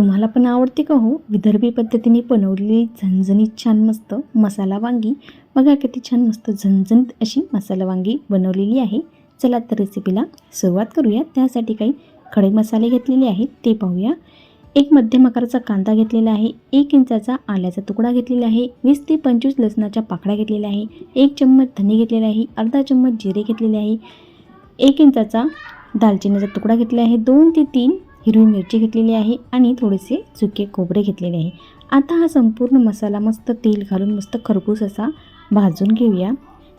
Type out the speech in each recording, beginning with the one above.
तुम्हाला पण आवडते का हो? विदर्भी पद्धतीने बनवलेली झणझणीत छान मस्त मसाला वांगी. बघा किती छान मस्त झणझणीत अशी मसाला वांगी बनवलेली आहे. चला तर रेसिपीला सुरुवात करूया. त्यासाठी काही खडे मसाले घेतलेले आहेत ते पाहूया. एक मध्यम आकाराचा कांदा घेतलेला आहे एक इंचाचा आल्याचा तुकडा घेतलेला आहे वीस ते पंचवीस लसणाच्या पाकळ्या घेतलेल्या आहे एक चम्मच धने घेतलेले आहे अर्धा चम्मच जिरे घेतलेले आहे एक इंचाचा दालचिनीचा तुकडा घेतला आहे दोन ते तीन हिरवी मिरची घेतलेली आहे आणि थोडेसे सुके खोबरे घेतलेले आहे. आता हा संपूर्ण मसाला मस्त तेल घालून मस्त खरपूस असा भाजून घेऊया.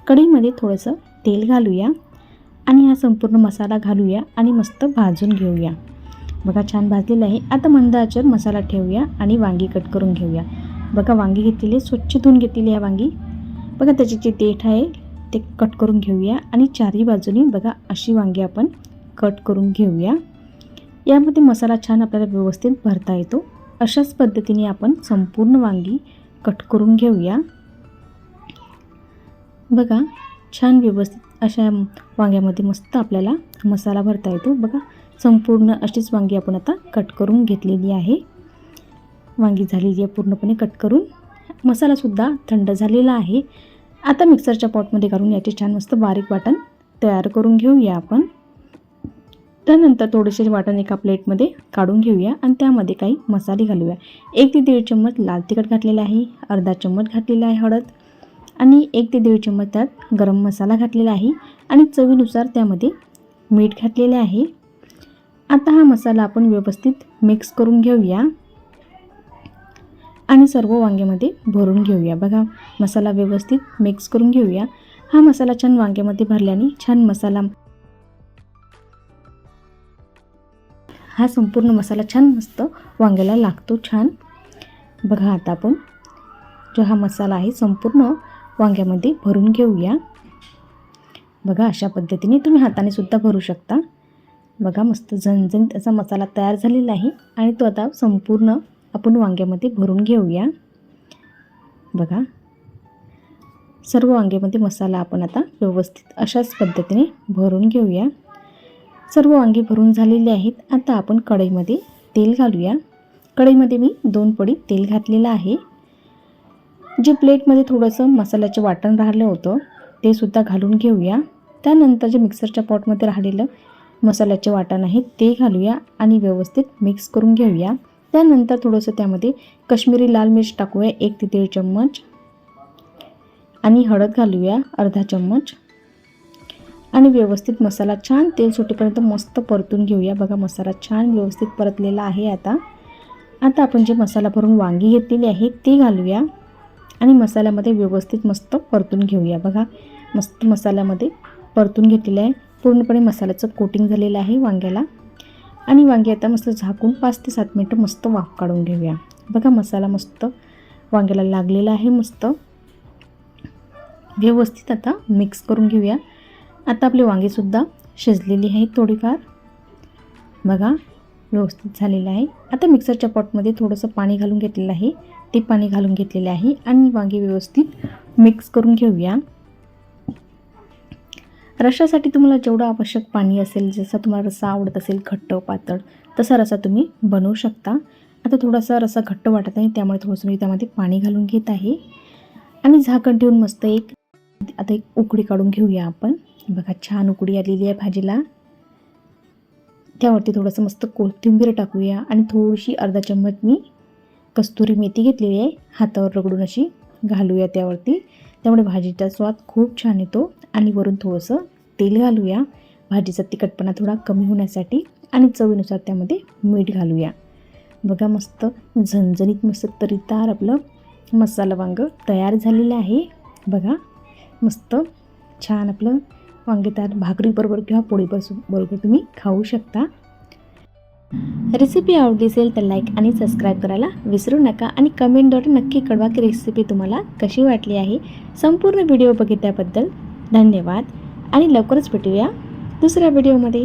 कढईमध्ये थोडंसं तेल घालूया आणि हा संपूर्ण मसाला घालूया आणि मस्त भाजून घेऊया. बघा छान भाजलेलं आहे. आता मंद आचेवर मसाला ठेवूया आणि वांगी कट करून घेऊया. बघा वांगी घेतलेली आहे, स्वच्छ धुवून घेतलेली आहे वांगी. बघा त्याची जे देठ आहे ते कट करून घेऊया आणि चारही बाजूनी बघा अशी वांगी आपण कट करून घेऊया. यामध्ये मसाला छान आपल्याला व्यवस्थित भरता येतो. अशाच पद्धतीने आपण संपूर्ण वांगी कट करून घेऊया. बघा छान व्यवस्थित अशा वांग्यामध्ये मस्त आपल्याला मसाला भरता येतो. बघा संपूर्ण अशीच वांगी आपण आता कट करून घेतलेली आहे. वांगी झालेली आहे पूर्णपणे कट करून. मसालासुद्धा थंड झालेला आहे. आता मिक्सरच्या पॉटमध्ये घालून याचे छान मस्त बारीक वाटण तयार करून घेऊया आपण. त्यानंतर थोडेसे वाटण एका प्लेटमध्ये काढून घेऊया आणि त्यामध्ये काही मसाले घालूया. एक ते दीड चम्मच लाल तिखट घातलेला आहे अर्धा चम्मच घातलेला आहे हळद आणि एक ते दीड चम्मच त्यात गरम मसाला घातलेला आहे आणि चवीनुसार त्यामध्ये मीठ घातलेले आहे. आता हा मसाला आपण व्यवस्थित मिक्स करून घेऊया आणि सर्व वांग्यामध्ये भरून घेऊया. बघा मसाला व्यवस्थित मिक्स करून घेऊया. हा मसाला छान वांग्यामध्ये भरल्याने छान मसाला हा संपूर्ण मसाला छान मस्त वांग्याला लागतो छान. बघा आता आपण जो हा मसाला आहे संपूर्ण वांग्यामध्ये भरून घेऊया. बघा अशा पद्धतीने तुम्ही हाताने सुद्धा भरू शकता. बघा मस्त झणझणीत असा मसाला तयार झालेला आहे आणि तो आता संपूर्ण आपण वांग्यामध्ये भरून घेऊया. बघा. सर्व वांग्यामध्ये मसाला आपण आता व्यवस्थित अशाच पद्धतीने भरून घेऊया. सर्व वांगे भरून झालेले आहेत. आता आपण कढईमध्ये तेल घालूया. कढईमध्ये मी दोन पडी तेल घातलेलं आहे. जे प्लेटमध्ये थोडंसं मसाल्याचं वाटण राहिलं होतं ते सुद्धा घालून घेऊया. त्यानंतर जे मिक्सरच्या पॉटमध्ये राहिलेलं मसाल्याचे वाटण आहे ते घालूया आणि व्यवस्थित मिक्स करून घेऊया. त्यानंतर थोडंसं त्यामध्ये कश्मीरी लाल मिर्च टाकूया एक ते दीड चम्मच. आणि हळद घालूया अर्धा चम्मच. आणि व्यवस्थित मसाला छान तेल सुटेपर्यंत मस्त परतून घेऊया. बघा मसाला छान व्यवस्थित परतलेला आहे आता. आता आपण जे मसाला भरून वांगी घेतलेली आहे ती घालूया. आणि मसाल्यामध्ये व्यवस्थित मस्त परतून घेऊया. बघा मस्त मसाल्यामध्ये परतून घेतलेलं आहे. पूर्णपणे मसाल्याचं कोटिंग झालेलं आहे वांग्याला. आणि वांगी आता मस्त झाकून पाच ते सात मिनटं मस्त वाफ काढून घेऊया. बघा मसाला मस्त वांग्याला लागलेला आहे मस्त. व्यवस्थित आता मिक्स करून घेऊया. आता आपली वांगीसुद्धा शिजलेली आहेत थोडीफार. बघा व्यवस्थित झालेलं आहे. आता मिक्सरच्या पॉटमध्ये थोडंसं पाणी घालून घेतलेलं आहे. ते पाणी घालून घेतलेले आहे आणि वांगी व्यवस्थित मिक्स करून घेऊया. रशासाठी तुम्हाला जेवढं आवश्यक पाणी असेल जसा तुम्हाला रसा आवडत असेल घट्ट पातळ तसा रसा तुम्ही बनवू शकता. आता थोडासा रसा घट्ट वाटत आहे त्यामुळे थोडंसं मी त्यामध्ये पाणी घालून घेत आहे. आणि झाकण ठेवून मस्त एक आता एक उकडी काढून घेऊया आपण. बघा छान उकडी आलेली आहे भाजीला. त्यावरती थोडंसं मस्त कोथिंबीर टाकूया आणि थोडीशी अर्धा चम्मच मी कस्तुरी मेथी घेतलेली आहे. हातावर रगडून अशी घालूया त्यावरती. त्यामुळे भाजीचा स्वाद खूप छान येतो आणि वरून थोडंसं तेल घालूया. भाजीचा तिखटपणा थोडा कमी होण्यासाठी आणि चवीनुसार त्यामध्ये मीठ घालूया. बघा मस्त झणझणीत मस्त तरीतार आपलं मसाला वांग तयार झालेलं आहे. बघा मस्त छान आपलं वांगे भाकरीबरोबर किंवा पोळीपासून बरोबर तुम्ही खाऊ शकता. रेसिपी आवडली असेल तर लाईक आणि सबस्क्राईब करायला विसरू नका आणि कमेंटद्वारे नक्की कळवा की रेसिपी तुम्हाला कशी वाटली आहे. संपूर्ण व्हिडिओ बघितल्याबद्दल धन्यवाद आणि लवकरच भेटूया दुसऱ्या व्हिडिओमध्ये